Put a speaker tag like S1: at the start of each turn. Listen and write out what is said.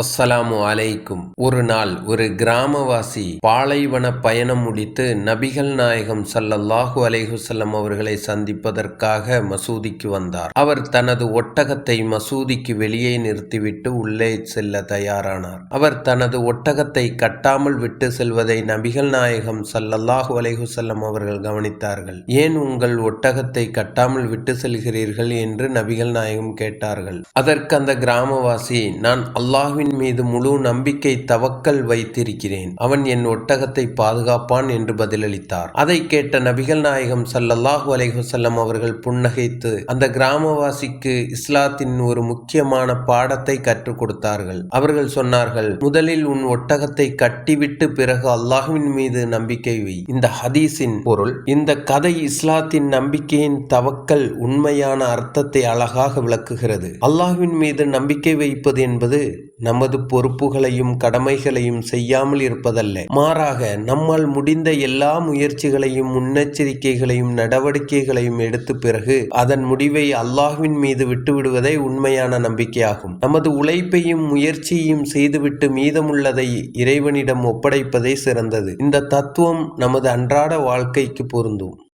S1: அஸ்ஸலாமு அலைக்கும். ஒரு நாள் ஒரு கிராமவாசி பாலைவன பயணம் முடித்து நபிகள் நாயகம் சல்லல்லாஹு அலைஹுசல்லம் அவர்களை சந்திப்பதற்காக மசூதிக்கு வந்தார். அவர் தனது ஒட்டகத்தை மசூதிக்கு வெளியே நிறுத்திவிட்டு உள்ளே செல்ல தயாரானார். அவர் தனது ஒட்டகத்தை கட்டாமல் விட்டு செல்வதை நபிகள் நாயகம் சல்லல்லாஹு அலைஹுசல்லம் அவர்கள் கவனித்தார்கள். ஏன் உங்கள் ஒட்டகத்தை கட்டாமல் விட்டு செல்கிறீர்கள்? என்று நபிகள் நாயகம் கேட்டார்கள். அதற்கு அந்த கிராமவாசி நான் அல்லாஹ்வின் மீது முழு நம்பிக்கை தவக்கல் வைத்திருக்கிறேன். அவன் என் ஒட்டகத்தை பாதுகாப்பான் என்று பதிலளித்தார். அதை கேட்ட நபிகள் நாயகம் சல்லல்லாஹு அலைஹி அவர்கள் புன்னகைத்து அந்த கிராமவாசிக்கு இஸ்லாத்தின் ஒரு முக்கியமான பாடத்தை கற்றுக் கொடுத்தார்கள். அவர்கள் சொன்னார்கள் முதலில் உன் ஒட்டகத்தை கட்டிவிட்டு பிறகு அல்லாஹுவின் மீது நம்பிக்கை வை. இந்த ஹதீஸின் பொருள் இந்த கதை இஸ்லாத்தின் நம்பிக்கையின் தவக்கல் உண்மையான அர்த்தத்தை அழகாக விளக்குகிறது. அல்லாஹுவின் மீது நம்பிக்கை வைப்பது என்பது நமது பொறுப்புகளையும் கடமைகளையும் செய்யாமல் இருப்பதல்ல. மாறாக நம்மால் முடிந்த எல்லா முயற்சிகளையும் முன்னெச்சரிக்கைகளையும் நடவடிக்கைகளையும் எடுத்த பிறகு அதன் முடிவை அல்லாஹ்வின் மீது விட்டுவிடுவதே உண்மையான நம்பிக்கையாகும். நமது உழைப்பையும் முயற்சியையும் செய்துவிட்டு மீதமுள்ளதை இறைவனிடம் ஒப்படைப்பதே சிறந்தது. இந்த தத்துவம் நமது அன்றாட வாழ்க்கைக்கு பொருந்தும்.